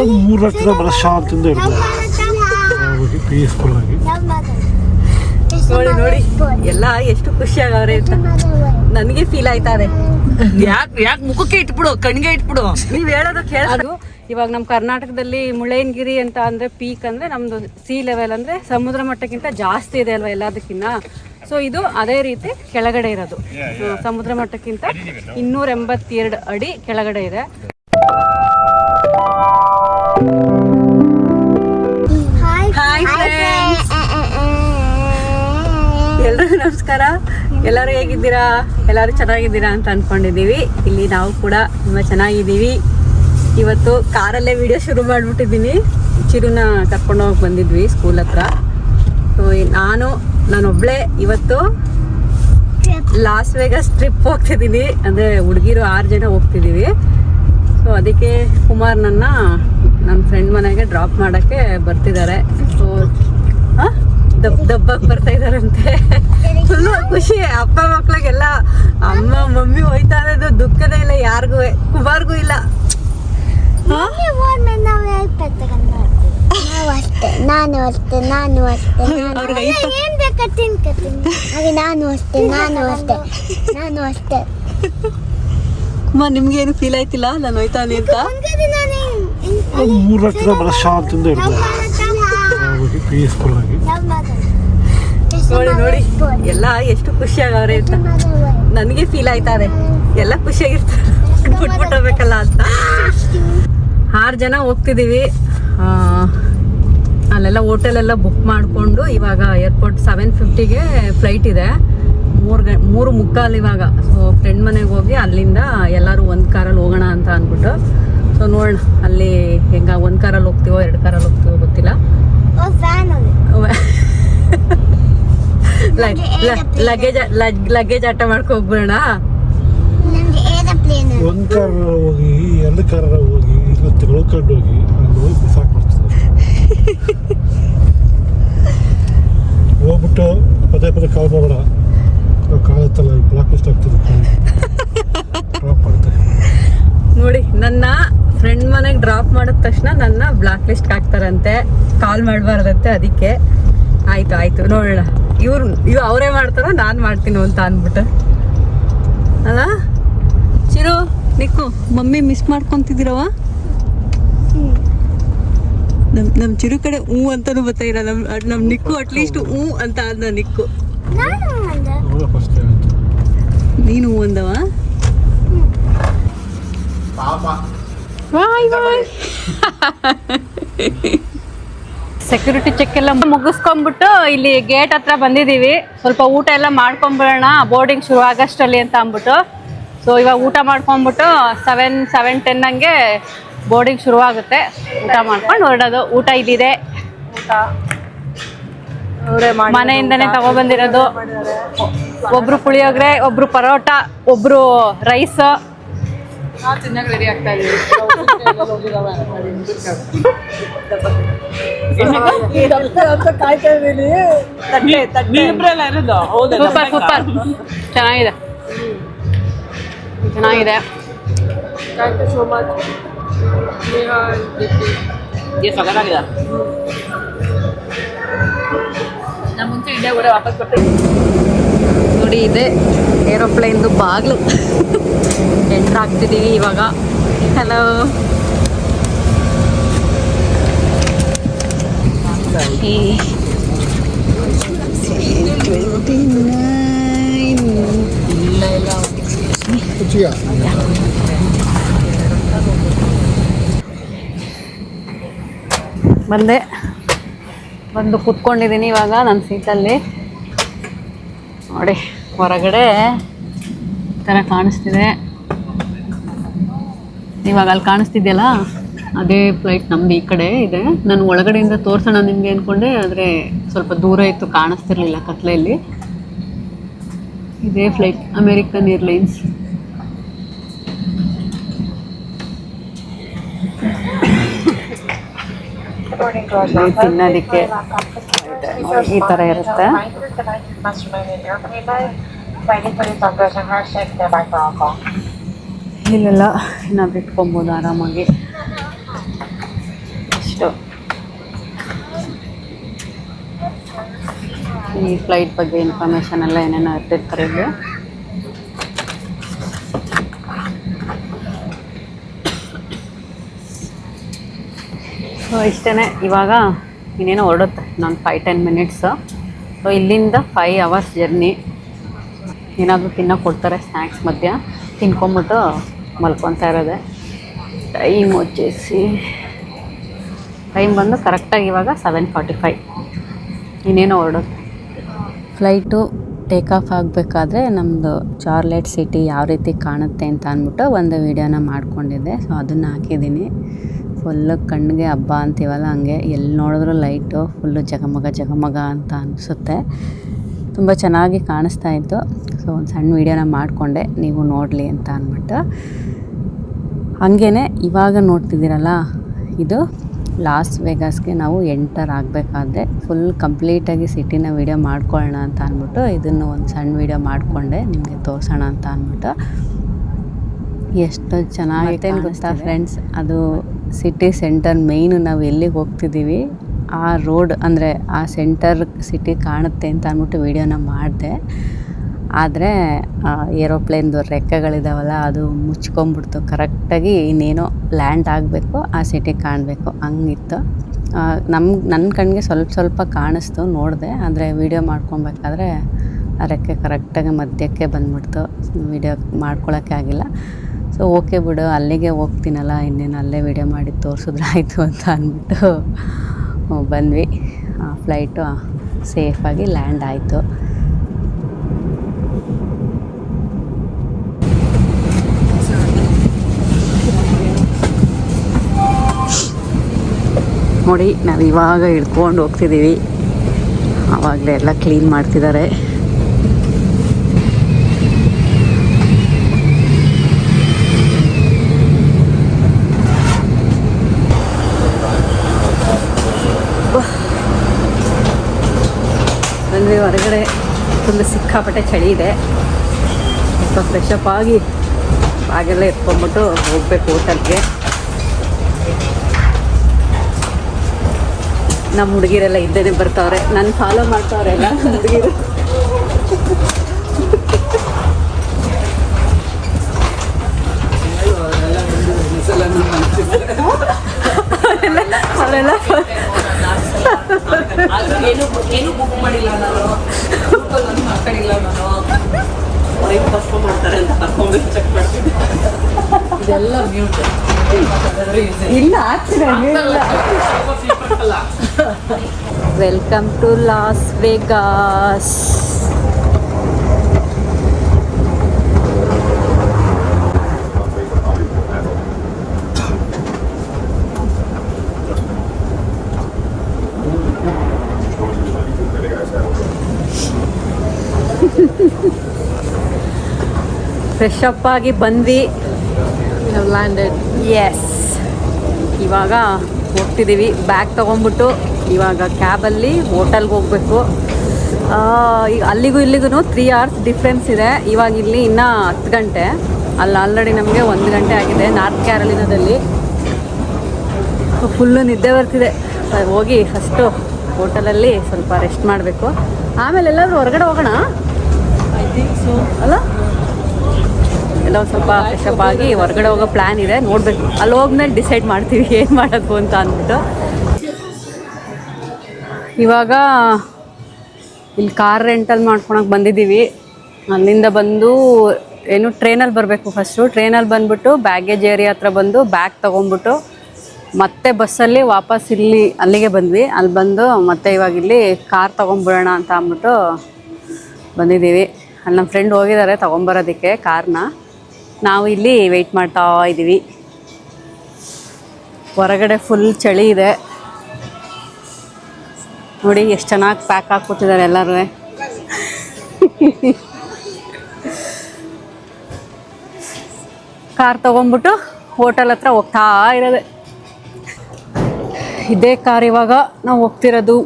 ಒಂದು ಮೂರು ಇರ್ಬೋದು ಹೋಗಿ ಪೀಸ್ಫುಲ್ ಆಗಿ. ನೋಡಿ ನೋಡಿ ಎಲ್ಲ ಎಷ್ಟು ಖುಷಿ ಆಗವ್ರೆ ಅಂತ. ನನಗೆ ಫೀಲ್ ಆಯ್ತಾ ಇದೆ ಯಾಕೆ ಯಾಕೆ ಮುಖಕ್ಕೆ ಇಟ್ಬಿಡು ಕಣ್ಗೆ ಇಟ್ಬಿಡು. ನೀವು ಹೇಳೋದು ಕೇಳೋದು ಇವಾಗ ನಮ್ಮ ಕರ್ನಾಟಕದಲ್ಲಿ ಮುಳ್ಳಯ್ಯನಗಿರಿ ಅಂತ ಅಂದ್ರೆ ಪೀಕ್ ಅಂದ್ರೆ ನಮ್ಮದು ಸಿ ಲೆವೆಲ್ ಅಂದ್ರೆ ಸಮುದ್ರ ಮಟ್ಟಕ್ಕಿಂತ ಜಾಸ್ತಿ ಇದೆ ಅಲ್ವಾ ಎಲ್ಲದಕ್ಕಿಂತ ಸೊ ಇದು ಅದೇ ರೀತಿ ಕೆಳಗಡೆ ಇರೋದು. ಸಮುದ್ರ ಮಟ್ಟಕ್ಕಿಂತ ಇನ್ನೂರ ಎಂಬತ್ತೆರಡು ಅಡಿ ಕೆಳಗಡೆ ಇದೆ. ನಮಸ್ಕಾರ. ಎಲ್ಲರೂ ಹೇಗಿದ್ದೀರಾ? ಎಲ್ಲರೂ ಚೆನ್ನಾಗಿದ್ದೀರಾ ಅಂತ ಅನ್ಕೊಂಡಿದ್ದೀವಿ. ಇಲ್ಲಿ ನಾವು ಕೂಡ ತುಂಬ ಚೆನ್ನಾಗಿದ್ದೀವಿ. ಇವತ್ತು ಕಾರಲ್ಲೇ ವಿಡಿಯೋ ಶುರು ಮಾಡಿಬಿಟ್ಟಿದ್ದೀನಿ. ಚಿರುನ ಕರ್ಕೊಂಡು ಹೋಗಿ ಬಂದಿದ್ವಿ ಸ್ಕೂಲ್ ಹತ್ರ. ಸೊ ನಾನು, ನಾನೊಬ್ಳೆ ಇವತ್ತು ಲಾಸ್ ವೇಗಸ್ ಟ್ರಿಪ್ ಹೋಗ್ತಿದ್ದೀನಿ. ಅಂದರೆ ಹುಡುಗಿರು ಆರು ಜನ ಹೋಗ್ತಿದ್ದೀವಿ. ಸೊ ಅದಕ್ಕೆ ಕುಮಾರ್ ನನ್ನ ನನ್ನ ಫ್ರೆಂಡ್ ಮನೆಗೆ ಡ್ರಾಪ್ ಮಾಡೋಕ್ಕೆ ಬರ್ತಿದ್ದಾರೆ. ಸೊ ಹಾಂ? ದಬ್ ದಬ್ಬಕ್ಕೆ ಬರ್ತಾ ಇದಾರಂತೆ. ಫುಲ್ ಖುಷಿ. ಅಪ್ಪ ಮಕ್ಳಿಗೆಲ್ಲ ಅಮ್ಮ ಮಮ್ಮಿ ಹೋಯ್ತಾ ಇರೋದು ದುಃಖನೇ ಇಲ್ಲ ಯಾರಿಗೂ ಕುಮಾರ್ಗೂ ಇಲ್ಲ. ನಾನು ಅಷ್ಟೇ ನಾನು ಅಷ್ಟೇ ನಾನು ಅವ್ರಿಗೆ ಐತ- ಏನ್ ಬೇಕಾ ತಿನ್ಕತೀನಿ ಹಾಗೆ ನಾನು ಅಷ್ಟೇ ನಾನು ಅಷ್ಟೇ ನಾನು ಅಷ್ಟೇ. ಕುಮಾರ್ ನಿಮ್ಗೆ ಏನು ಫೀಲ್ ಆಯ್ತಿಲ್ಲ? ನಾನು ಹೋಯ್ತಾನೆ ಅಂತ? ಮೂರು ಲಕ್ಷದ ಮನಃಶಾಂತಿಯಿಂದ ಇರ್ಬೋದು. ಪೀಸ್ಫುಲ್ ಆಗಿ. ನೋಡಿ ನೋಡಿ. ಎಲ್ಲ ಎಷ್ಟು ಖುಷಿಯಾಗವ್ರೆ ಅಂತ. ನನಗೆ ಫೀಲ್ ಆಯ್ತಾ ಅದೇ. ಎಲ್ಲ ಖುಷಿಯಾಗಿರ್ತಾರೆ. ಬಿಟ್ಬಿಟ್ಟೋಗ್ಬೇಕಲ್ಲ ಅಂತ. ಆರು ಜನ ಹೋಗ್ತಿದ್ದೀವಿ ಅಲ್ಲೆಲ್ಲ ಹೋಟೆಲೆಲ್ಲ ಬುಕ್ ಮಾಡಿಕೊಂಡು ಇವಾಗ ಏರ್ಪೋರ್ಟ್ ಸೆವೆನ್ ಫಿಫ್ಟಿಗೆ ಫ್ಲೈಟ್ ಇದೆ. ಮೂರು ಗ, ಮೂರು ಮುಕ್ಕಾಲು ಇವಾಗ. ಸೊ ಫ್ರೆಂಡ್ ಮನೆಗೆ ಹೋಗಿ ಅಲ್ಲಿಂದ ಎಲ್ಲರೂ ಒಂದು ಕಾರಲ್ಲಿ ಹೋಗೋಣ ಅಂತ ಅಂದ್ಬಿಟ್ಟು. ಸೊ ನೋಡೋಣ ಅಲ್ಲಿ ಹೆಂಗ ಒಂದು ಕಾರಲ್ಲಿ ಹೋಗ್ತೀವೋ, ಎರಡು ಕಾರಲ್ಲಿ ಹೋಗ್ತೀವೋ ಗೊತ್ತಿಲ್ಲ. ಫ್ಯಾನ್ ಲಗೇಜ್ ಲಗೇಜ್ ಆಟ ಮಾಡ್ಕೊ ಹೋಗ್ಬಿಡೋಣ ನಮ್ಗೆ ಏರೋಪ್ಲೇನ್ ಒಂದು ಕಾರ ಹೋಗಿ ಎರಡು ಕಾರ ಹೋಗಿ ಇಲ್ಲ ತಿಳ್ಕೊಂಡು ಹೋಗಿ ಅಲ್ಲಿ ಹೋಗಿ ಬಿಸಾಕ್ ಬರ್ತದೆ ಹೋಗ್ಬಿಟ್ಟು ಪದೇ ಪದೇ ಕಾಲ್ ಮಾಡಬೇಡ ನಾವು ಕಾಲ್ ಎತ್ತಲ್ಲ ಬ್ಲಾಕ್ ಲಿಸ್ಟ್ ಆಗ್ತದೆ ಡ್ರಾಪ್ ಮಾಡ್ತಾರೆ ನೋಡಿ ನನ್ನ ಫ್ರೆಂಡ್ ಮನೆಗೆ ಡ್ರಾಪ್ ಮಾಡಿದ ತಕ್ಷಣ ನನ್ನ ಬ್ಲಾಕ್ ಲಿಸ್ಟ್ ಹಾಕ್ತಾರಂತೆ. ಕಾಲ್ ಮಾಡಬಾರ್ದಂತೆ ಅದಕ್ಕೆ. ಆಯ್ತು ಆಯ್ತು ನೋಡೋಣ. ಇವ್ರು ಇವ್ ಅವರೇ ಮಾಡ್ತಾರೋ ನಾನು ಮಾಡ್ತೀನಿ ಅಂತ ಅಂದ್ಬಿಟ್ಟು. ಅಲ್ಲ ಚಿರು ನಿಕ್ಕು ಮಮ್ಮಿ ಮಿಸ್ ಮಾಡ್ಕೊಂತಿದ್ದೀರವ ನಮ್ ನಮ್ ಚಿರು ಕಡೆ ಹೂ ಅಂತಾನು ಬರ್ತಾ ಇಲ್ಲ ನಮ್ ನಮ್ ನಿಕ್ಕು ಅಟ್ಲೀಸ್ಟ್ ಹೂ ಅಂತ ಅಂದ ನಿಕ್ಕು. ನೀನು ಹೂ ಅಂದವಾ? ಬಾಯ್ ಬಾಯ್ ಸೆಕ್ಯೂರಿಟಿ ಚೆಕ್ ಎಲ್ಲ ಮುಗಿಸ್ಕೊಂಡ್ಬಿಟ್ಟು ಇಲ್ಲಿ ಗೇಟ್ ಹತ್ರ ಬಂದಿದ್ದೀವಿ. ಸ್ವಲ್ಪ ಊಟ ಎಲ್ಲ ಮಾಡ್ಕೊಂಬಿಡೋಣ ಬೋರ್ಡಿಂಗ್ ಶುರು ಆಗಷ್ಟಲ್ಲಿ ಅಂತ ಅಂದ್ಬಿಟ್ಟು. ಸೊ ಇವಾಗ ಊಟ ಮಾಡ್ಕೊಂಬಿಟ್ಟು ಸೆವೆನ್ ಸೆವೆನ್ ಟೆನ್ ಹಂಗೆ ಬೋರ್ಡಿಂಗ್ ಶುರುವಾಗುತ್ತೆ ಊಟ ಮಾಡ್ಕೊಂಡು ಹೊರಡೋದು. ಊಟ ಇಲ್ಲಿದೆ. ಮನೆಯಿಂದನೇ ತಗೊಬಂದಿರೋದು. ಒಬ್ರು ಪುಳಿಯೋಗ್ರೆ ಒಬ್ರು ಪರೋಟ ಒಬ್ರು ರೈಸ್ ರೆಡಿ ಆಗ್ತಾ ಇದೀವಿ. Super super. ಚೆನ್ನಾಗಿದೆ. ಚೆನ್ನಾಗಿದೆ. ನಮ್ಮ ಮುಂಚೆ ಇಂಡಿಯಾ ಕೂಡ ವಾಪಸ್ ಬರ್ತೀವಿ ನೋಡಿ ಇದೆ ಏರೋಪ್ಲೇನ್ದು ಬಾಗ್ಲು. ಎಂಟ್ರ್ ಆಗ್ತಿದ್ದೀವಿ ಇವಾಗ ಹಲೋ ಬಂದೆ. ಬಂದು ಕೂತ್ಕೊಂಡಿದ್ದೀನಿ ಇವಾಗ ನನ್ನ ಸೀಟಲ್ಲಿ. ನೋಡಿ ಹೊರಗಡೆ ಥರ ಕಾಣಿಸ್ತಿದೆ. ಇವಾಗ ಅಲ್ಲಿ ಕಾಣಿಸ್ತಿದೆಯಲ್ಲ ಅದೇ ಫ್ಲೈಟ್ ನಮ್ದು ಈ ಕಡೆ ಇದೆ ನಾನು ಒಳಗಡೆಯಿಂದ ತೋರಿಸೋಣ ನಿಮಗೆ ಅಂದ್ಕೊಂಡೆ ಆದರೆ ಸ್ವಲ್ಪ ದೂರ ಇತ್ತು ಕಾಣಿಸ್ತಿರ್ಲಿಲ್ಲ ಕತ್ಲೆಯಲ್ಲಿ ಇದೇ ಫ್ಲೈಟ್ ಅಮೇರಿಕನ್ ಏರ್ಲೈನ್ಸ್ ತಿನ್ನೋದಕ್ಕೆ ಈ ಥರ ಇರುತ್ತೆ ಇಲ್ಲೆಲ್ಲ ನಾವು ಇಟ್ಕೊಬೋದು ಆರಾಮಾಗಿ. ಇಷ್ಟು. ಈ ಫ್ಲೈಟ್ ಬಗ್ಗೆ ಇನ್ಫಾರ್ಮೇಷನ್ ಎಲ್ಲ ಏನೇನೋ ಇರ್ತಿರ್ತಾರೆ ಇಲ್ಲಿ. ಸೊ ಇಷ್ಟೇ ಇವಾಗ ಇನ್ನೇನೋ ಹೊರಡುತ್ತೆ. ನಾನು ಫೈವ್ ಟೆನ್ ಮಿನಿಟ್ಸು ಸೊ ಇಲ್ಲಿಂದ ಫೈವ್ ಅವರ್ಸ್ ಜರ್ನಿ ಏನಾದರೂ ತಿನ್ನೋಕೆ ಕೊಡ್ತಾರೆ ಸ್ನ್ಯಾಕ್ಸ್ ಮಧ್ಯ. ತಿನ್ಕೊಂಬಿಟ್ಟು ಮಲ್ಕೊತಾ ಇರೋದೆ ಟೈಮ್ వచ్చేసి ಟೈಮ್ ಬಂದು ಕರೆಕ್ಟಾಗಿ ಇವಾಗ ಸೆವೆನ್ ಫಾರ್ಟಿ ಫೈವ್ ಇನ್ನೇನೋ ಹೊರಡುತ್ತೆ ಫ್ಲೈಟು ಟೇಕ್ ಆಫ್ ಆಗಬೇಕಾದ್ರೆ ನಮ್ಮದು ಚಾರ್ಲೆಟ್ ಸಿಟಿ ಯಾವ ರೀತಿ ಕಾಣುತ್ತೆ ಅಂತ ಅಂದ್ಬಿಟ್ಟು ಒಂದು ವೀಡಿಯೋನ ಮಾಡ್ಕೊಂಡಿದ್ದೆ ಸೊ ಅದನ್ನು ಹಾಕಿದ್ದೀನಿ ಫುಲ್ಲು ಕಣ್ಣಿಗೆ ಹಬ್ಬ ಅಂತೀವಲ್ಲ ಹಂಗೆ ಎಲ್ಲಿ ನೋಡಿದ್ರು ಲೈಟು ಫುಲ್ಲು ಜಗಮಗ ಜಗಮಗ ಅಂತ ಅನಿಸುತ್ತೆ ತುಂಬ ಚೆನ್ನಾಗಿ ಕಾಣಿಸ್ತಾ ಇತ್ತು. ಸೊ ಒಂದು ಸಣ್ಣ ವೀಡಿಯೋನ ಮಾಡಿಕೊಂಡೆ. ನೀವು ನೋಡಲಿ ಅಂತ ಅಂದ್ಬಿಟ್ಟು ಹಾಗೇ ಇವಾಗ ನೋಡ್ತಿದ್ದೀರಲ್ಲ ಇದು ಲಾಸ್ ವೇಗಾಸ್ಗೆ ನಾವು ಎಂಟರ್ ಆಗಬೇಕಾದ್ರೆ ಫುಲ್ ಕಂಪ್ಲೀಟಾಗಿ ಸಿಟಿನ ವೀಡಿಯೋ ಮಾಡ್ಕೊಳ್ಳೋಣ ಅಂತ ಅಂದ್ಬಿಟ್ಟು ಇದನ್ನು ಒಂದು ಸಣ್ಣ ವೀಡಿಯೋ ಮಾಡಿಕೊಂಡೆ. ನಿಮಗೆ ತೋರಿಸೋಣ ಅಂತ ಅಂದ್ಬಿಟ್ಟು ಎಷ್ಟು ಚೆನ್ನಾಗಿದೆ ಗೊತ್ತಾ ಫ್ರೆಂಡ್ಸ್ ಅದು ಸಿಟಿ ಸೆಂಟರ್ ಮೇಯ್ನು ನಾವು ಎಲ್ಲಿಗೆ ಹೋಗ್ತಿದ್ದೀವಿ? ಆ ರೋಡ್ ಅಂದರೆ ಆ ಸೆಂಟರ್ ಸಿಟಿ ಕಾಣುತ್ತೆ ಅಂತ ಅಂದ್ಬಿಟ್ಟು ವೀಡಿಯೋನ ಮಾಡಿದೆ. ಆದರೆ ಏರೋಪ್ಲೇನ್ದು ರೆಕ್ಕೆಗಳಿದಾವಲ್ಲ, ಅದು ಮುಚ್ಕೊಂಬಿಡ್ತು. ಕರೆಕ್ಟಾಗಿ ಇನ್ನೇನೋ ಲ್ಯಾಂಡ್ ಆಗಬೇಕು, ಆ ಸಿಟಿ ಕಾಣಬೇಕು. ಹಂಗಿತ್ತು. ನಮ್ಮ ನನ್ನ ಕಣ್ಣಿಗೆ ಸ್ವಲ್ಪ ಸ್ವಲ್ಪ ಕಾಣಿಸ್ತು ನೋಡಿದೆ. ಆದರೆ ವೀಡಿಯೋ ಮಾಡ್ಕೊಬೇಕಾದ್ರೆ ಆ ರೆಕ್ಕೆ ಕರೆಕ್ಟಾಗಿ ಮಧ್ಯಕ್ಕೆ ಬಂದ್ಬಿಡ್ತು. ವೀಡಿಯೋ ಮಾಡ್ಕೊಳಕ್ಕೆ ಆಗಿಲ್ಲ. ಸೊ, ಓಕೆ ಬಿಡು, ಅಲ್ಲಿಗೆ ಹೋಗ್ತೀನಲ್ಲ, ಇನ್ನೇನು ಅಲ್ಲೇ ವೀಡಿಯೋ ಮಾಡಿ ತೋರಿಸಿದ್ರೆ ಆಯಿತು ಅಂತ ಅಂದ್ಬಿಟ್ಟು ಬಂದ್ವಿ. ಆ ಫ್ಲೈಟು ಸೇಫಾಗಿ ಲ್ಯಾಂಡ್ ಆಯಿತು. ನೋಡಿ ನಾವು ಇವಾಗ ಹಿಡ್ಕೊಂಡು ಹೋಗ್ತಿದ್ದೀವಿ. ಆವಾಗಲೇ ಎಲ್ಲ ಕ್ಲೀನ್ ಮಾಡ್ತಿದ್ದಾರೆ. ಬಂದ್ವಿ ಹೊರಗಡೆ ತುಂಬ ಸಿಕ್ಕಾಪಟ್ಟೆ ಚಳಿ ಇದೆ. ಸ್ವಲ್ಪ ಫ್ರೆಶಪ್ ಆಗಿ ಹಾಗೆಲ್ಲ ಎತ್ಕೊಂಡ್ಬಿಟ್ಟು ಹೋಗ್ಬೇಕು ಹೋಟೆಲ್ಗೆ ನಮ್ಮ ಹುಡುಗಿರೆಲ್ಲ ಇದ್ದೇನೆ ಬರ್ತಾವ್ರೆ. ನನ್ನ ಫಾಲೋ ಮಾಡ್ತಾವ್ರೆ ಎಲ್ಲ ಹುಡುಗಿರು. ಅವರೆಲ್ಲ ಏನು ಏನು ಬುಕ್ ಮಾಡಿಲ್ಲ ನಾನು. ಮಾತಾಡಿಲ್ಲ ನಾನು. ಮಾಡ್ತಾರೆ ಅಂತ ಚೆಕ್ ಮಾಡ್ತೀನಿ. ಇದೆಲ್ಲ ಮ್ಯೂಟ್ ಇಲ್ಲ ಆಗ್ತಿಲ್ಲ welcome to Las Vegas fresh up ಆಗಿ ಬಂದ್ವಿ. ಲ್ಯಾಂಡೆಡ್ ಎಸ್ ಇವಾಗ ಹೋಗ್ತಿದ್ದೀವಿ ಬ್ಯಾಗ್ ತೊಗೊಂಡ್ಬಿಟ್ಟು ಇವಾಗ ಕ್ಯಾಬಲ್ಲಿ ಹೋಟೆಲ್ಗೆ ಹೋಗಬೇಕು. ಈಗ ಅಲ್ಲಿಗೂ ಇಲ್ಲಿಗೂ ತ್ರೀ ಅವರ್ಸ್ ಡಿಫ್ರೆನ್ಸ್ ಇದೆ. ಇವಾಗ ಇಲ್ಲಿ ಇನ್ನೂ ಹತ್ತು ಗಂಟೆ. ಅಲ್ಲಿ ಆಲ್ರೆಡಿ ನಮಗೆ ಒಂದು ಗಂಟೆ ಆಗಿದೆ ನಾರ್ತ್ ಕ್ಯಾರಲಿನದಲ್ಲಿ ಫುಲ್ಲು ನಿದ್ದೆ ಬರ್ತಿದೆ. ಹೋಗಿ ಫಸ್ಟು ಹೋಟೆಲಲ್ಲಿ ಸ್ವಲ್ಪ ರೆಸ್ಟ್ ಮಾಡಬೇಕು. ಆಮೇಲೆ ಎಲ್ಲಾದರೂ ಹೊರಗಡೆ ಹೋಗೋಣ? ಅಲ್ಲ? ಎಲ್ಲ ಸ್ವಲ್ಪ ಫ್ರೆಶಪ್ ಆಗಿ ಹೊರಗಡೆ ಹೋಗೋ ಪ್ಲ್ಯಾನ್ ಇದೆ. ನೋಡಬೇಕು. ಅಲ್ಲಿ ಹೋಗ್ಮೇಲೆ ಡಿಸೈಡ್ ಮಾಡ್ತೀವಿ ಏನು ಮಾಡೋದು ಅಂತ ಅಂದ್ಬಿಟ್ಟು. ಇವಾಗ ಇಲ್ಲಿ ಕಾರ್ ರೆಂಟಲ್ ಮಾಡ್ಕೊಳಕ್ಕೆ ಬಂದಿದ್ದೀವಿ. ಅಲ್ಲಿಂದ ಬಂದು ಏನು ಟ್ರೈನಲ್ಲಿ ಬರಬೇಕು ಫಸ್ಟು ಟ್ರೈನಲ್ಲಿ ಬಂದ್ಬಿಟ್ಟು ಬ್ಯಾಗೇಜ್ ಏರಿಯಾ ಹತ್ರ ಬಂದು ಬ್ಯಾಗ್ ತೊಗೊಂಡ್ಬಿಟ್ಟು ಮತ್ತೆ ಬಸ್ಸಲ್ಲಿ ವಾಪಸ್ ಇಲ್ಲಿ, ಅಲ್ಲಿಗೆ ಬಂದ್ವಿ. ಅಲ್ಲಿ ಬಂದು ಮತ್ತೆ ಇವಾಗ ಇಲ್ಲಿ ಕಾರ್ ತೊಗೊಂಬಿಡೋಣ ಅಂತ ಅಂದ್ಬಿಟ್ಟು ಬಂದಿದ್ದೀವಿ. ಅಲ್ಲಿ ನಮ್ಮ ಫ್ರೆಂಡ್ ಹೋಗಿದ್ದಾರೆ ತೊಗೊಂಬರೋದಕ್ಕೆ ಕಾರ್ನ ನಾವು ಇಲ್ಲಿ ವೆಯ್ಟ್ ಮಾಡ್ತಾ ಇದ್ದೀವಿ ಹೊರಗಡೆ ಫುಲ್ ಚಳಿ ಇದೆ. ನೋಡಿ ಎಷ್ಟು ಚೆನ್ನಾಗಿ ಪ್ಯಾಕ್ ಹಾಕ್ಬಿಟ್ಟಿದ್ದಾರೆ ಎಲ್ಲರೂ ಕಾರ್ ತೊಗೊಂಬಿಟ್ಟು ಹೋಟೆಲ್ ಹತ್ರ ಹೋಗ್ತಾ ಇರೋದೆ. ಇದೇ ಕಾರ್ ಇವಾಗ ನಾವು ಹೋಗ್ತಿರೋದು.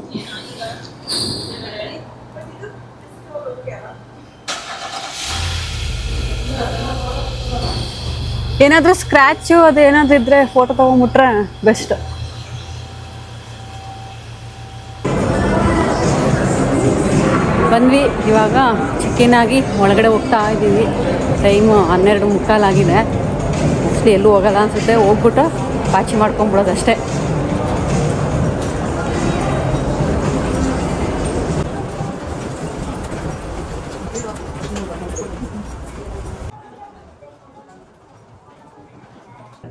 ಏನಾದರೂ ಸ್ಕ್ರ್ಯಾಚು ಅದು ಏನಾದರೂ ಇದ್ದರೆ ಫೋಟೋ ತೊಗೊಂಬಿಟ್ರೆ ಬೆಸ್ಟ್ ಬಂದ್ವಿ, ಇವಾಗ ಚಿಕ್ಕಿನ್ ಆಗಿ ಒಳಗಡೆ ಹೋಗ್ತಾ ಇದ್ದೀವಿ. ಟೈಮು ಹನ್ನೆರಡು ಮುಕ್ಕಾಲಾಗಿದೆ ಮೋಸ್ಟ್ಲಿ ಎಲ್ಲೂ ಹೋಗಲ್ಲ ಅನಿಸುತ್ತೆ. ಹೋಗ್ಬಿಟ್ಟು ಪಾಚಿ ಮಾಡ್ಕೊಂಬಿಡೋದು ಅಷ್ಟೇ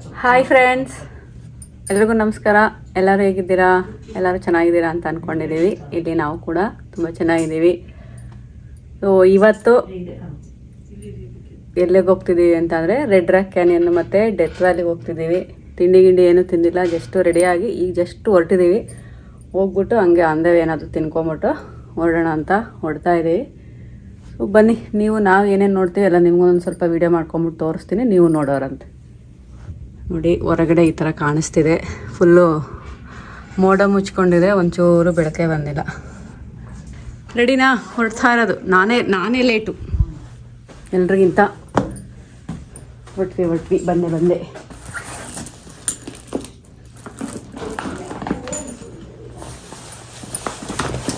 ಹಾಯ್ ಫ್ರೆಂಡ್ಸ್ ಎಲ್ರಿಗೂ ನಮಸ್ಕಾರ. ಎಲ್ಲರೂ ಹೇಗಿದ್ದೀರಾ? ಎಲ್ಲರೂ ಚೆನ್ನಾಗಿದ್ದೀರಾ ಅಂತ ಅಂದ್ಕೊಂಡಿದ್ದೀವಿ ಇಲ್ಲಿ ನಾವು ಕೂಡ ತುಂಬ ಚೆನ್ನಾಗಿದ್ದೀವಿ. ಸೊ ಇವತ್ತು ಎಲ್ಲಿಗೆ ಹೋಗ್ತಿದ್ದೀವಿ ಅಂತಂದರೆ ರೆಡ್ ರಾಕ್ ಕ್ಯಾನಿಯನ್ ಮತ್ತು ಡೆತ್ ವ್ಯಾಲಿಗೆ ಹೋಗ್ತಿದ್ದೀವಿ. ತಿಂಡಿ ಗಿಂಡಿ ಏನೂ ತಿಂದಿಲ್ಲ. ಜಸ್ಟ್ ರೆಡಿಯಾಗಿ ಈಗ ಜಸ್ಟ್ ಹೊರಟಿದ್ದೀವಿ. ಹೋಗ್ಬಿಟ್ಟು ಹಂಗೆ ಅಂದೇವೆ ಏನಾದರೂ ತಿನ್ಕೊಂಬಿಟ್ಟು ಹೊರಡೋಣ ಅಂತ ಹೊಡ್ತಾ ಇದ್ದೀವಿ. ಸೊ ಬನ್ನಿ. ನೀವು ನಾವು ಏನೇನು ನೋಡ್ತೀವಿ ಎಲ್ಲ ನಿಮಗೊಂದು ಸ್ವಲ್ಪ ವೀಡಿಯೋ ಮಾಡ್ಕೊಂಬಿಟ್ಟು ತೋರಿಸ್ತೀನಿ. ನೀವು ನೋಡೋರಂತೆ. ನೋಡಿ, ಹೊರಗಡೆ ಈ ಥರ ಕಾಣಿಸ್ತಿದೆ. ಫುಲ್ಲು ಮೋಡ ಮುಚ್ಕೊಂಡಿದೆ, ಒಂಚೂರು ಬೆಳಕೆ ಬಂದಿಲ್ಲ. ರೆಡಿನಾ ಹೊರಡ್ತಾ ಇರೋದು. ನಾನೇ ನಾನೇ ಲೇಟು ಎಲ್ರಿಗಿಂತ ಹೊಟ್ವಿ ಹೊಟ್ವಿ ಬಂದೆ ಬಂದೆ.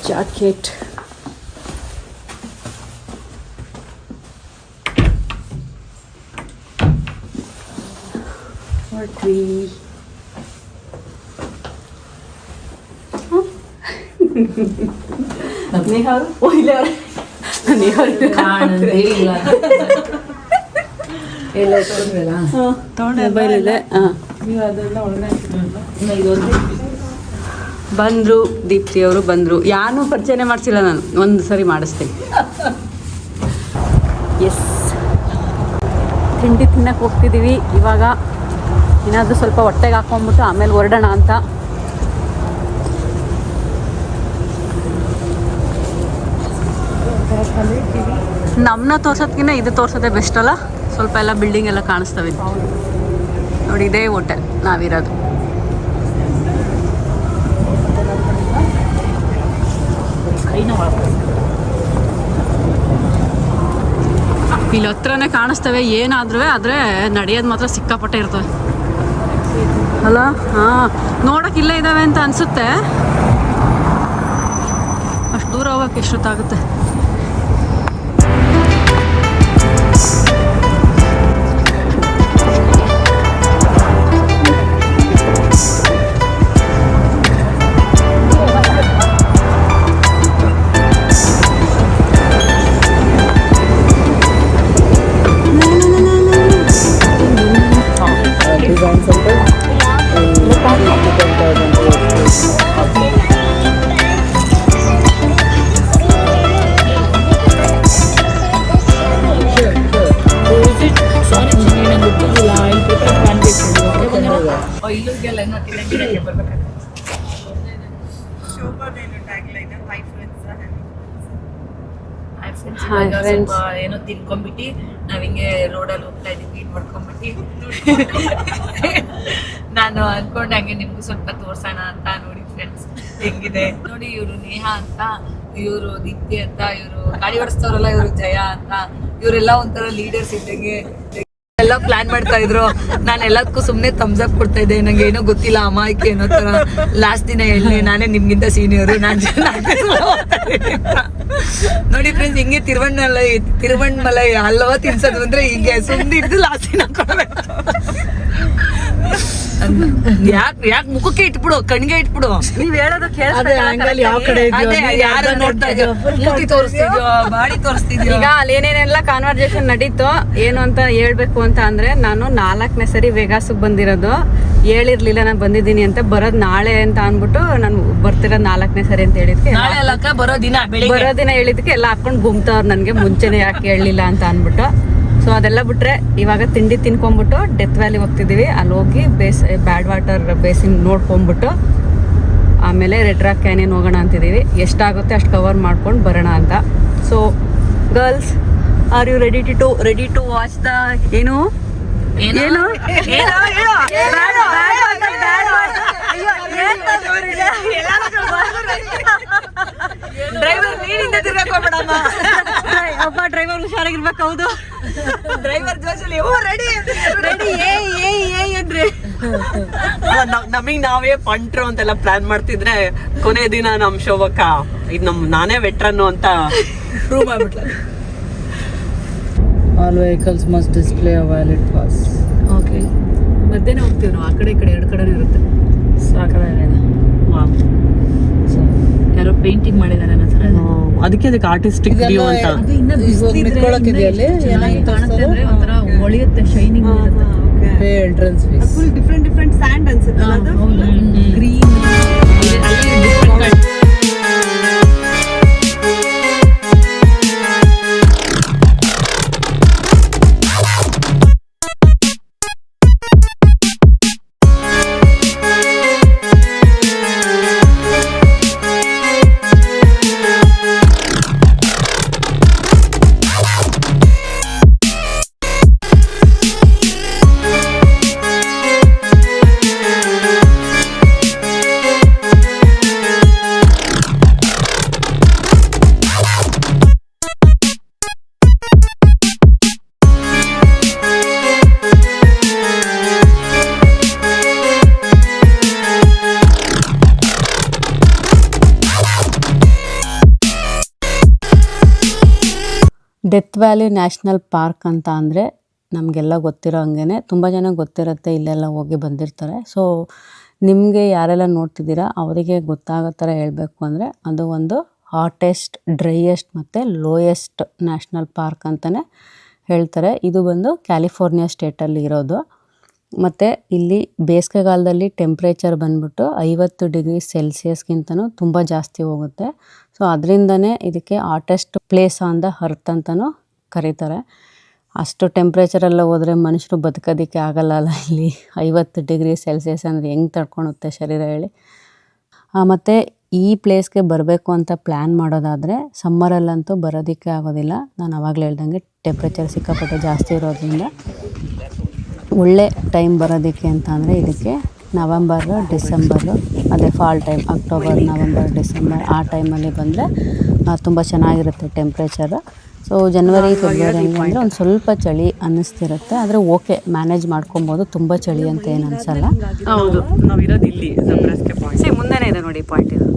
ಜಾಕೆಟ್ ಹೊರಟ್ವಿ ಬಂದ್ರು ಓ ಇಲ್ಲೇ. ಮೊಬೈಲ್ ಇದೆ. ಹಾಂ. ಬಂದರು ದೀಪ್ತಿ ಅವರು ಬಂದರು. ಯಾರು ಪರಿಚಯನೆ ಮಾಡಿಸಿಲ್ಲ ನಾನು. ಒಂದು ಸರಿ ಮಾಡಿಸ್ತೀನಿ. ಎಸ್ ತಿಂಡಿ ತಿನ್ನಕ್ಕೆ ಹೋಗ್ತಿದ್ದೀವಿ ಇವಾಗ ಏನಾದರೂ ಸ್ವಲ್ಪ ಹೊಟ್ಟೆಗೆ ಹಾಕೊಂಡ್ಬಿಟ್ಟು ಆಮೇಲೆ ಹೊರಡೋಣ ಅಂತ. ನಮ್ಮನ್ನ ತೋರ್ಸೋದ್ಕಿಂತ ಇದು ತೋರ್ಸೋದೇ ಬೆಸ್ಟ್ ಅಲ್ಲ? ಸ್ವಲ್ಪ ಎಲ್ಲ ಬಿಲ್ಡಿಂಗ್ ಎಲ್ಲ ಕಾಣಿಸ್ತವೆ. ನೋಡಿ, ಇದೇ ಹೋಟೆಲ್ ನಾವಿರೋದು. ಇಲ್ಲಿ ಹತ್ರನೇ ಕಾಣಿಸ್ತವೆ, ಏನಾದ್ರೂ ಆದರೆ ನಡೆಯೋದು ಮಾತ್ರ ಸಿಕ್ಕಾಪಟ್ಟೆ ಇರ್ತವೆ ಅಲ್ಲ ಹಾ. ನೋಡಕ್ ಇಲ್ಲೇ ಇದ್ದಾವೆ ಅಂತ ಅನ್ಸುತ್ತೆ. ಅಷ್ಟು ದೂರ ಹೋಗೋಕೆ ಎಷ್ಟೊತ್ತಾಗುತ್ತೆ? ತಿನ್ಕೊಂಡ್ಬಿಟ್ಟು ನಾವ್ ಹಿಂಗೆ ರೋಡಲ್ಲಿ ಹೋಗ್ತಾ ಇದೀವಿ ಇದ್ ಮಾಡ್ಕೊಂಡ್ಬಿಟ್ಟು. ನಾನು ಅನ್ಕೊಂಡೆ ಹಂಗೆ ನಿಮ್ಗೂ ಸ್ವಲ್ಪ ತೋರ್ಸೋಣ ಅಂತ ನೋಡಿ ಫ್ರೆಂಡ್ಸ್ ಹೆಂಗಿದೆ. ನೋಡಿ ಇವ್ರು ನೇಹ ಅಂತ, ಇವರು ದೀಪ್ತಿ ಅಂತ, ಇವರು ಗಾಡಿ ಓಡಿಸ್ತವ್ರಲ್ಲ ಇವರು ಜಯ ಅಂತ, ಇವರೆಲ್ಲ ಒಂಥರ ಲೀಡರ್ಸ್ ಇದ್ದಂಗೆ ಎಲ್ಲ ಪ್ಲಾನ್ ಮಾಡ್ತಾ ಇದ್ರು. ನಾನು ಎಲ್ಲದಕ್ಕೂ ಸುಮ್ನೆ ಥಮ್ಸ್ ಅಪ್ ಕೊಡ್ತಾ ಇದ್ದೆ. ನಂಗೆ ಏನೋ ಗೊತ್ತಿಲ್ಲ ಅಮಾಯಕ್ಕೆ ಅನ್ನೋ ತರ ಲಾಸ್ಟ್ ದಿನ ಹೇಳಿ ನಾನೇ ನಿಮ್ಗಿಂತ ಸೀನಿಯರ್ ನಾನು ನೋಡಿ ಫ್ರೆಂಡ್ಸ್ ಹಿಂಗೆ ತಿರುವಣ್ಣಮಲೈ ತಿರುವಣ್ಣಮಲೈ ಹಲ್ವಾ ತಿನ್ಸೋದು ಅಂದ್ರೆ ಹಿಂಗೆ ಸುಮ್ಮನೆ ಇದ್ದು ಲಾಸ್ಟ್ ದಿನ ಕೊಡ್ಬೇಕು. ಯಾಕೆ ಯಾಕೆ ಮುಖಕ್ಕೆ ಇಟ್ಬಿಡು ಕಣ್ಗೆ ಇಟ್ಬಿಡು. ನೀವು ಹೇಳೋದು ಯಾರು ನೋಡ್ತಾ ಇದೆಯೋ ಮೂತಿ ತೋರಿಸ್ತಿದ್ಯೋ ಬಾಡಿ ತೋರಿಸ್ತಿದ್ಯೋ. ಈಗ ಅಲ್ಲಿ ಏನೇನೆಲ್ಲ ಕಾನ್ವರ್ಜೇಷನ್ ನಡೀತು ಏನು ಅಂತ ಹೇಳ್ಬೇಕು ಅಂತ ಅಂದ್ರೆ ನಾನು ನಾಲ್ಕನೇ ಸರಿ ವೆಗಾಸಿಗೆ ಬಂದಿರೋದು. ಹೇಳಿರ್ಲಿಲ್ಲ ನಾನು ಬಂದಿದ್ದೀನಿ ಅಂತ ಬರೋದ್ ನಾಳೆ ಅಂತ ಅಂದ್ಬಿಟ್ಟು ನಾನು ಬರ್ತಿರೋದ್ ನಾಲ್ಕನೇ ಸರಿ ಅಂತ ಹೇಳಿದ್ಕೆ ಬರೋ ದಿನ ಹೇಳಿದಕ್ಕೆ ಬರೋ ದಿನ ಹೇಳಿದ್ಕೆ ಎಲ್ಲ ಹಾಕೊಂಡು ಗುಮ್ತವ್ರು ನನ್ಗೆ ಮುಂಚೆನೆ ಯಾಕೆ ಹೇಳಲಿಲ್ಲ ಅಂತ ಅಂದ್ಬಿಟ್ಟು. ಸೊ ಅದೆಲ್ಲ ಬಿಟ್ರೆ ಇವಾಗ ತಿಂಡಿ ತಿನ್ಕೊಂಡ್ಬಿಟ್ಟು ಡೆತ್ ವ್ಯಾಲಿ ಹೋಗ್ತಿದ್ದೀವಿ ಅಲ್ಲಿ ಹೋಗಿ ಬೇಸ್ ಬ್ಯಾಡ್ ವಾಟರ್ ಬೇಸಿನ್ ನೋಡ್ಕೊಂಡ್ಬಿಟ್ಟು ಆಮೇಲೆ ರೆಡ್ ರಾಕ್ ಕ್ಯಾನಿಯನ್ ಹೋಗೋಣ ಅಂತಿದ್ದೀವಿ ಎಷ್ಟಾಗುತ್ತೆ ಅಷ್ಟು ಕವರ್ ಮಾಡ್ಕೊಂಡು ಬರೋಣ ಅಂತ. So girls are you ready to ready to watch the ಏನು? ಏನು? ಏನು? ಏನ್ ಡ್ರೈವರ್ ನೀನಿಂದ ತಿರ್ಗಾಕೋಬೇಡಮ್ಮ. ಒಬ್ಬ ಡ್ರೈವರ್ ಹುಷಾರಾಗಿರ್ಬೇಕು ಹೌದು. ಡ್ರೈವರ್ ಜೋಶಲ್ಲಿ ಓ ರೆಡಿ ರೆಡಿ ಏ ಏ ಏ ಏನ್ರಿ ನಮಗ್ ನಾವೇ ಪಂಟ್ರು ಅಂತೆಲ್ಲ ಪ್ಲಾನ್ ಮಾಡ್ತಿದ್ರೆ ಕೊನೆ ದಿನ ನಮ್ ಶೋಭಕ್ಕ ಇದು ನಮ್ ನಾನೇ ವೆಟ್ರನ್ನು ಅಂತ prove ಮಾಡ್ಬಿಟ್ಲ all vehicles must display a valid pass. Okay ಮಧ್ಯಾಹ್ನ ಹೋಗ್ತೀವಿ ನಾವು ಆ ಕಡೆ ಈ ಕಡೆ ಎರಡು ಕಡೆ ಇರುತ್ತೆ. ಸಾಕಾಗಿದೆ ಯಾರೋ ಪೇಂಟಿಂಗ್ ಮಾಡಿದ್ದಾರೆ. ಅದಕ್ಕೆ ಅದಕ್ಕೆ ಆರ್ಟಿಸ್ಟಿಕ್ ವ್ಯೂ ಅಂತ. ಡಿಫ್ರೆಂಟ್ ಇನ್ನ ಸ್ಯಾಂಡ್ ಅನ್ಸುತ್ತೆ ನಿಂತ್ಕೊಳಕ್ ಡೆತ್ ವ್ಯಾಲಿ ನ್ಯಾಷನಲ್ ಪಾರ್ಕ್ ಅಂತ ಅಂದರೆ ನಮಗೆಲ್ಲ ಗೊತ್ತಿರೋ ಹಂಗೆ ತುಂಬ ಜನ ಗೊತ್ತಿರುತ್ತೆ, ಇಲ್ಲೆಲ್ಲ ಹೋಗಿ ಬಂದಿರ್ತಾರೆ. ಸೊ ನಿಮಗೆ ಯಾರೆಲ್ಲ ನೋಡ್ತಿದ್ದೀರಾ ಅವರಿಗೆ ಗೊತ್ತಾಗೋ ಥರ ಹೇಳಬೇಕು ಅಂದರೆ ಅದು ಒಂದು ಹಾಟೆಸ್ಟ್ ಡ್ರೈಯೆಸ್ಟ್ ಮತ್ತು ಲೋಯೆಸ್ಟ್ ನ್ಯಾಷನಲ್ ಪಾರ್ಕ್ ಅಂತಲೇ ಹೇಳ್ತಾರೆ. ಇದು ಬಂದು ಕ್ಯಾಲಿಫೋರ್ನಿಯಾ ಸ್ಟೇಟಲ್ಲಿ ಇರೋದು. ಮತ್ತು ಇಲ್ಲಿ ಬೇಸಿಗೆಗಾಲದಲ್ಲಿ ಟೆಂಪ್ರೇಚರ್ ಬಂದ್ಬಿಟ್ಟು ಐವತ್ತು ಡಿಗ್ರಿ ಸೆಲ್ಸಿಯಸ್ಗಿಂತನೂ ತುಂಬ ಜಾಸ್ತಿ ಹೋಗುತ್ತೆ. ಸೊ ಅದರಿಂದನೇ ಇದಕ್ಕೆ hottest place on the earth ಅಂತಲೂ ಕರೀತಾರೆ. ಅಷ್ಟು ಟೆಂಪ್ರೇಚರೆಲ್ಲ ಹೋದರೆ ಮನುಷ್ಯರು ಬದುಕೋದಕ್ಕೆ ಆಗಲ್ಲ ಅಲ್ಲ ಇಲ್ಲಿ. ಐವತ್ತು ಡಿಗ್ರಿ ಸೆಲ್ಸಿಯಸ್ ಅಂದರೆ ಹೆಂಗೆ ತಡ್ಕೊಳುತ್ತೆ ಶರೀರ ಹೇಳಿ. ಮತ್ತು ಈ ಪ್ಲೇಸ್ಗೆ ಬರಬೇಕು ಅಂತ ಪ್ಲ್ಯಾನ್ ಮಾಡೋದಾದರೆ ಸಮ್ಮರಲ್ಲಂತೂ ಬರೋದಕ್ಕೆ ಆಗೋದಿಲ್ಲ. ನಾನು ಆವಾಗಲೇ ಹೇಳ್ದಂಗೆ ಟೆಂಪ್ರೇಚರ್ ಸಿಕ್ಕಾಪಟ್ಟೆ ಜಾಸ್ತಿ ಇರೋದ್ರಿಂದ ಒಳ್ಳೆ ಟೈಮ್ ಬರೋದಕ್ಕೆ ಅಂತ ಅಂದರೆ ಇದಕ್ಕೆ ನವಂಬರು ಡಿಸೆಂಬರು ಅದೇ fall time October November December ಆ ಟೈಮಲ್ಲಿ ಬಂದರೆ ತುಂಬ ಚೆನ್ನಾಗಿರುತ್ತೆ ಟೆಂಪ್ರೇಚರು ಸೊ ಜನವರಿ ಫೆಬ್ರವರಿ ಹಂಗೆ ಅಂದರೆ ಒಂದು ಸ್ವಲ್ಪ ಚಳಿ ಅನ್ನಿಸ್ತಿರುತ್ತೆ. ಆದರೆ ಓಕೆ ಮ್ಯಾನೇಜ್ ಮಾಡ್ಕೊಬೋದು. ತುಂಬ ಚಳಿ ಅಂತ ಏನು ಅನಿಸಲ್ಲ. ಹೌದು. ಇರೋದು ಇಲ್ಲಿ ಜಬ್ರಸ್ಕೆ ಪಾಯಿಂಟ್ ಸೇ ಮುಂದೆನೇ ಇದೆ ನೋಡಿ ಪಾಯಿಂಟ್ ಇದು.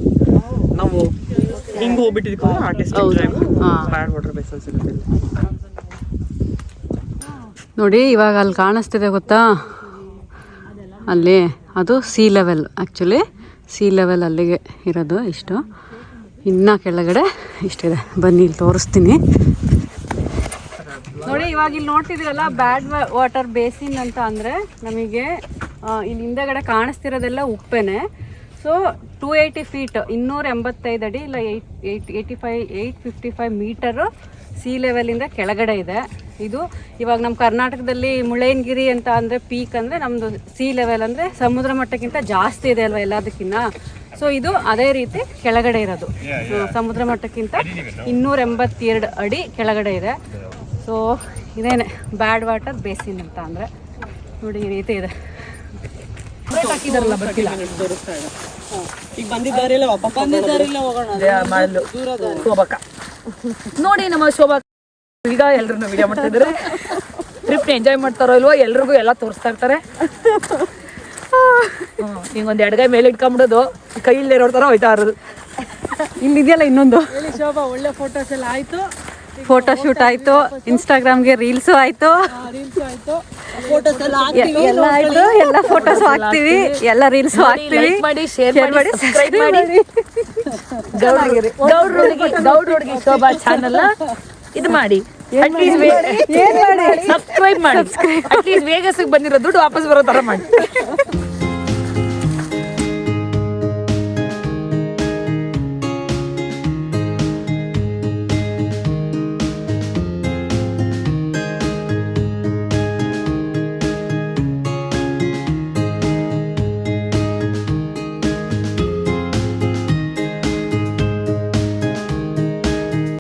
ನಾವು ಹಿಂಗೆ ಹೋಗ್ಬಿಟ್ಟಿದ್ವಿ ಆರ್ಟಿಸ್ಟ್ ಹಾಂ. ವಾಟರ್ ಬೇಸನ್ ಸಿಗುತ್ತೆ. ನೋಡಿ ಇವಾಗ ಅಲ್ಲಿ ಕಾಣಿಸ್ತಿದೆ ಗೊತ್ತಾ? ಅಲ್ಲಿ ಅದು sea level actually sea level ಅಲ್ಲಿಗೆ ಇರೋದು ಇಷ್ಟು. ಇನ್ನೂ ಕೆಳಗಡೆ ಇಷ್ಟಿದೆ. ಬನ್ನಿ ಇಲ್ಲಿ ತೋರಿಸ್ತೀನಿ. ಇವಾಗ ಇಲ್ಲಿ ನೋಡ್ತಿದ್ದೀರಲ್ಲ ಬ್ಯಾಡ್ ವಾಟರ್ ಬೇಸಿನ್ ಅಂತ ಅಂದರೆ ನಮಗೆ ಇಲ್ಲಿ ಹಿಂದೆಗಡೆ ಕಾಣಿಸ್ತಿರೋದೆಲ್ಲ ಉಪ್ಪೇನೆ. ಸೊ ಟೂ ಏಯ್ಟಿ ಫೀಟ್ ಇನ್ನೂರ ಎಂಬತ್ತೈದು ಅಡಿ ಇಲ್ಲ eight eight eighty five eight fifty five metre sea ಲೆವೆಲಿಂದ ಕೆಳಗಡೆ ಇದೆ. ಇದು ಇವಾಗ ನಮ್ಮ ಕರ್ನಾಟಕದಲ್ಲಿ ಮುಳ್ಳಯ್ಯನಗಿರಿ ಅಂತ ಅಂದರೆ ಪೀಕ್ ಅಂದರೆ ನಮ್ಮದು ಸಿ ಲೆವೆಲ್ ಅಂದರೆ ಸಮುದ್ರ ಮಟ್ಟಕ್ಕಿಂತ ಜಾಸ್ತಿ ಇದೆ ಅಲ್ವಾ ಎಲ್ಲದಕ್ಕಿಂತ ಸೊ ಇದು ಅದೇ ರೀತಿ ಕೆಳಗಡೆ ಇರೋದು. ಸಮುದ್ರ ಮಟ್ಟಕ್ಕಿಂತ ಇನ್ನೂರ ಎಂಬತ್ತೆರಡು ಅಡಿ ಕೆಳಗಡೆ ಇದೆ. ಸೊ ಇದೇನೆ ಬ್ಯಾಡ್ ವಾಟರ್ ಬೇಸಿನ್ ಅಂತ ಅಂದರೆ. ನೋಡಿ ಈ ರೀತಿ ಇದೆ. ಹಾಕಿದಾರಲ್ಲ ಬರ್ತಿಲ್ಲ. ಈಗ ಬಂದಿದ್ದಾರೆಲ್ಲ ವಾಪಸ್ ಬಂದಿದ್ದಾರೆಲ್ಲ ಹೋಗೋಣ. ಶೋಭಕ್ಕ ನೋಡಿ ನಮ್ಮ ಶೋಭಾ. ಈಗ ಎಲ್ರು ವಿಡಿಯೋ ಮಾಡ್ತಾ ಇದ್ರೆ ಟ್ರಿಪ್ ಎಂಜಾಯ್ ಮಾಡ್ತಾರೋ ಇಲ್ವೋ ಎಲ್ರಿಗೂ ಎಲ್ಲ ತೋರಿಸ್ತಾ ಇರ್ತಾರೆ. ಹಿಂಗೆ ಒಂದು ಎಡಗೈ ಮೇಲೆ ಇಟ್ಕೊಂಬಿಡೋದು. ಕೈ ಇಲ್ಲದೆ ಇರೋ ಥರ ಹೋಯ್ತಾ ಇರೋದು. ಇಲ್ಲಿ ಇದೆಯಲ್ಲ ಇನ್ನೊಂದು ಶೋಭಾ ಒಳ್ಳೆ ಫೋಟೋಸ್ ಎಲ್ಲ ಆಯ್ತು. ಫೋಟೋ ಶೂಟ್ ಆಯ್ತು ಇನ್ಸ್ಟಾಗ್ರಾಮ್ಗೆ ರೀಲ್ಸು ಆಯ್ತು. ರೀಲ್ಸ್ ಆಯ್ತು ಫೋಟೋಸ್ ಎಲ್ಲ ಆಯ್ತು ಎಲ್ಲ ಫೋಟೋಸ್ ಹಾಕ್ತಿವಿ ಎಲ್ಲ ರೀಲ್ಸ್ ಹಾಕ್ತಿವಿ. ಮಾಡಿ ಶೇರ್ ಮಾಡಿ ಸಬ್ಸ್ಕ್ರೈಬ್ ಮಾಡಿ. ಶೋಭಾ ಚಾನಲ್ ಇದು ಮಾಡಿ. ಸಬ್ಸ್ಕ್ರೈಬ್ ಮಾಡಿ? ಅಟ್ಲೀಸ್ಟ್ ವೇಗಸ್ಗೆ ಬಂದಿರೋ ದುಡ್ಡು ವಾಪಸ್ ಬರೋ ತರ ಮಾಡಿ.